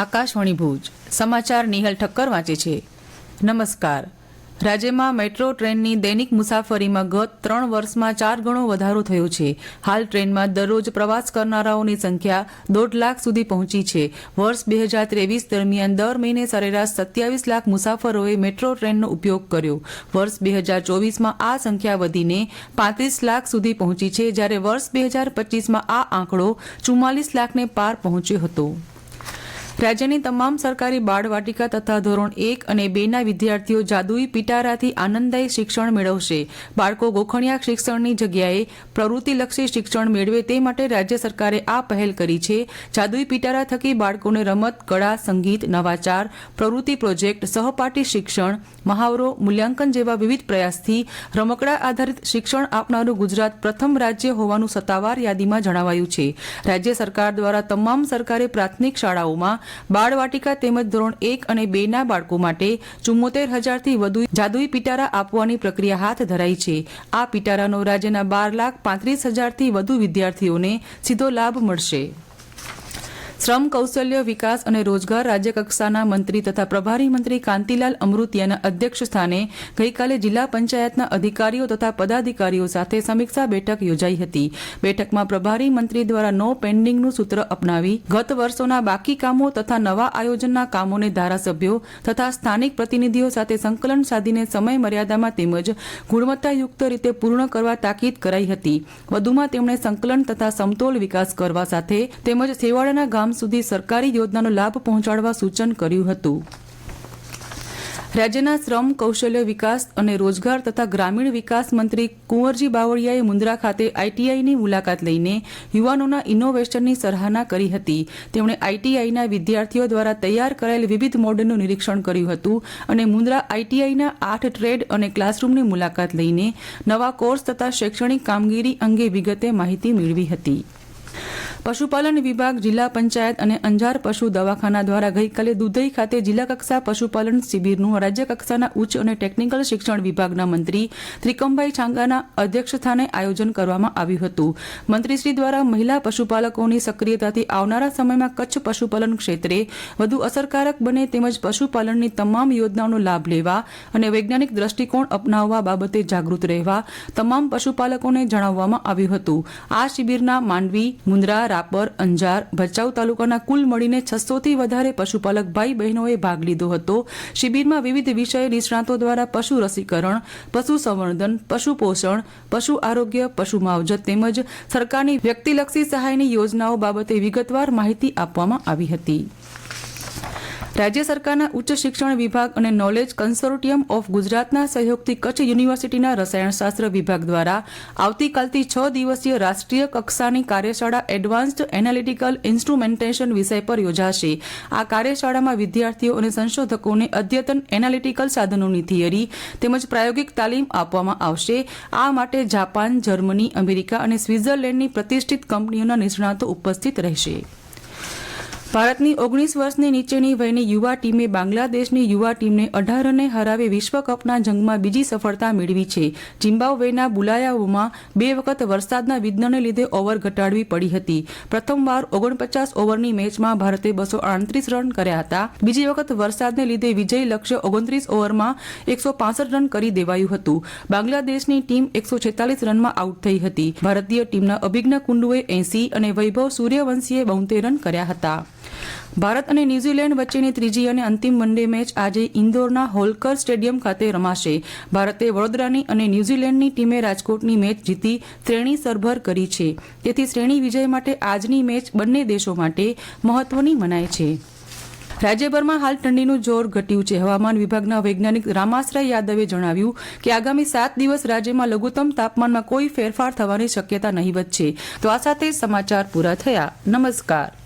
આકાશવાણી ભુજ. સમાચાર નિહલ ઠક્કર વાંચે છે. નમસ્કાર. રાજ્યમાં મેટ્રો ટ્રેનની દૈનિક મુસાફરીમાં ગત ત્રણ વર્ષમાં ચાર ગણો વધારો થયો છે. હાલ ટ્રેનમાં દરરોજ પ્રવાસ કરનારાઓની સંખ્યા દોઢ લાખ સુધી પહોંચી છે. વર્ષ બે હજાર ત્રેવીસ દરમિયાન દર મહિને સરેરાશ સત્યાવીસ લાખ મુસાફરોએ મેટ્રો ટ્રેનનો ઉપયોગ કર્યો. વર્ષ બે હજાર ચોવીસમાં આ સંખ્યા વધીને પાંત્રીસ લાખ સુધી પહોંચી છે, જ્યારે વર્ષ બે હજાર પચીસમાં આ આંકડો ચુમ્માલીસ લાખને પાર પહોંચ્યો હતો. રાજ્યની તમામ સરકારી બાળવાટિકા તથા ધોરણ એક અને બેના વિદ્યાર્થીઓ જાદુઈ પિટારાથી આનંદદાયી શિક્ષણ મેળવશે. બાળકો ગોખણિયા શિક્ષણની જગ્યાએ પ્રવૃત્તિલક્ષી શિક્ષણ મેળવે તે માટે રાજ્ય સરકારે આ પહેલ કરી છે. જાદુઈ પિટારા થકી બાળકોને રમત, કળા, સંગીત, નવાચાર, પ્રવૃત્તિ પ્રોજેક્ટ, સહપાઠી શિક્ષણ, મહાવરો, મૂલ્યાંકન જેવા વિવિધ પ્રયાસથી રમકડા આધારિત શિક્ષણ આપનારું ગુજરાત પ્રથમ રાજ્ય હોવાનું સત્તાવાર યાદીમાં જણાવાયું છે. રાજ્ય સરકાર દ્વારા તમામ સરકારી પ્રાથમિક શાળાઓમાં બાળવાટિકા તેમજ ધોરણ એક અને બે ના બાળકો માટે ચુમ્મોતેર હજારથી વધુ જાદુઈ પિટારા આપવાની પ્રક્રિયા હાથ ધરાઈ છે. આ પિટારાનો રાજ્યના બાર લાખ પાંત્રીસ હજારથી વધુ વિદ્યાર્થીઓને સીધો લાભ મળશે. શ્રમ, કૌશલ્ય, વિકાસ અને રોજગાર રાજ્યકક્ષાના મંત્રી તથા પ્રભારી મંત્રી કાંતિલાલ અમૃતિયાના અધ્યક્ષ સ્થાને ગઈકાલે જિલ્લા પંચાયતના અધિકારીઓ તથા પદાધિકારીઓ સાથે સમીક્ષા બેઠક યોજાઈ હતી. બેઠકમાં પ્રભારી મંત્રી દ્વારા નો પેન્ડિંગનું સૂત્ર અપનાવી ગત વર્ષોના બાકી કામો તથા નવા આયોજનના કામોને ધારાસભ્યો તથા સ્થાનિક પ્રતિનિધિઓ સાથે સંકલન સાધીને સમય મર્યાદામાં તેમજ ગુણવત્તાયુક્ત રીતે પૂર્ણ કરવા તાકીદ કરાઈ હતી. વધુમાં તેમણે સંકલન તથા સમતોલ વિકાસ કરવા સાથે તેમજ છેવાડાના ગામ સુધી સરકારી યોજનાનો લાભ પહોંચાડવા સૂચન કર્યું હતું. રાજ્યના શ્રમ, કૌશલ્ય વિકાસ અને રોજગાર તથા ગ્રામીણ વિકાસ મંત્રી કુંવરજી બાવળિયાએ મુન્દ્રા ખાતે આઈટીઆઈની મુલાકાત લઈને યુવાનોના ઇનોવેશનની સરાહના કરી હતી. તેમણે આઈટીઆઈના વિદ્યાર્થીઓ દ્વારા તૈયાર કરાયેલ વિવિધ મોડેલનું નિરીક્ષણ કર્યું હતું અને મુન્દ્રા આઈટીઆઈના આઠ ટ્રેડ અને ક્લાસરૂમની મુલાકાત લઈને નવા કોર્સ તથા શૈક્ષણિક કામગીરી અંગે વિગતે માહિતી મેળવી હતી. પશુપાલન વિભાગ, જિલ્લા પંચાયત અને અંજાર પશુ દવાખાના દ્વારા ગઈકાલે દુધઈ ખાતે જિલ્લા કક્ષા પશુપાલન શિબિરનું રાજ્ય કક્ષાના ઉચ્ચ અને ટેકનિકલ શિક્ષણ વિભાગના મંત્રી ત્રિકમભાઈ છાંગાના અધ્યક્ષસ્થાને આયોજન કરવામાં આવ્યું હતું. મંત્રીશ્રી દ્વારા મહિલા પશુપાલકોની સક્રિયતાથી આવનારા સમયમાં કચ્છ પશુપાલન ક્ષેત્રે વધુ અસરકારક બને તેમજ પશુપાલનની તમામ યોજનાઓનો લાભ લેવા અને વૈજ્ઞાનિક દ્રષ્ટિકોણ અપનાવવા બાબતે જાગૃત રહેવા તમામ પશુપાલકોને જણાવવામાં આવ્યું હતું. આ શિબિરના માંડવી, મુન્દ્રા રાપર, અંજાર, ભચાઉ તાલુકાના કુલ મળીને છસોથી વધારે પશુપાલક ભાઈ બહેનોએ ભાગ લીધો હતો. શિબિરમાં વિવિધ વિષય નિષ્ણાતો દ્વારા પશુ રસીકરણ, પશુ સંવર્ધન, પશુ પોષણ, પશુ આરોગ્ય, પશુ માવજત તેમજ સરકારની વ્યક્તિલક્ષી સહાયની યોજનાઓ બાબતે વિગતવાર માહિતી આપવામાં આવી હતી. રાજ્ય સરકારના ઉચ્ચ શિક્ષણ વિભાગ અને નોલેજ કન્સોર્ટિયમ ઓફ ગુજરાતના સહયોગથી કચ્છ યુનિવર્સિટીના રસાયણશાસ્ત્ર વિભાગ દ્વારા આવતીકાલથી છ દિવસીય રાષ્ટ્રીય કક્ષાની કાર્યશાળા એડવાન્સ્ડ એનાલિટિકલ ઇન્સ્ટ્રુમેન્ટેશન વિષય પર યોજાશે. આ કાર્યશાળામાં વિદ્યાર્થીઓ અને સંશોધકોને અદ્યતન એનાલિટિકલ સાધનોની થિયરી તેમજ પ્રાયોગિક તાલીમ આપવામાં આવશે. આ માટે જાપાન, જર્મની, અમેરિકા અને સ્વિટ્ઝરલેન્ડની પ્રતિષ્ઠિત કંપનીઓના નિષ્ણાતો ઉપસ્થિત રહેશે. ભારતની ઓગણીસ વર્ષની નીચેની વયની યુવા ટીમે બાંગ્લાદેશની યુવા ટીમને અઢાર રને હરાવી વિશ્વકપના જંગમાં બીજી સફળતા મેળવી છે. જિમ્બાબ્વેના બુલાયાઓમાં બે વખત વરસાદના વિઘ્નને લીધે ઓવર ઘટાડવી પડી હતી. પ્રથમવાર ઓગણપચાસ ઓવરની મેચમાં ભારતે બસો આડત્રીસ રન કર્યા હતા. બીજી વખત વરસાદને લીધે વિજય લક્ષ્ય ઓગણત્રીસ ઓવરમાં એકસો રન કરી દેવાયું હતું. બાંગ્લાદેશની ટીમ એકસો છેતાલીસ રનમાં આઉટ થઈ હતી. ભારતીય ટીમના અભિજ્ઞ કુંડુએ એસી અને વૈભવ સૂર્યવંશીએ બોતેર રન કર્યા હતા. ભારત અને ન્યૂઝીલેન્ડ વચ્ચેની ત્રીજી અને અંતિમ વનડે મેચ આજે ઇન્દોરના હોલકર સ્ટેડિયમ ખાતે રમાશે. ભારતે વડોદરાની અને ન્યૂઝીલેન્ડની ટીમે રાજકોટની મેચ જીતી શ્રેણી સરભર કરી છે. તેથી શ્રેણી વિજય માટે આજની મેચ બંને દેશો માટે મહત્વની મનાય છે. રાજ્યભરમાં હાલ ઠંડીનું જોર ઘટ્યું છે. હવામાન વિભાગના વૈજ્ઞાનિક રામાશ્રય યાદવે જણાવ્યું કે આગામી સાત દિવસ રાજ્યમાં લઘુત્તમ તાપમાનમાં કોઈ ફેરફાર થવાની શક્યતા નહીવત છે. તો આ સાથે સમાચાર પૂરા થયા. નમસ્કાર.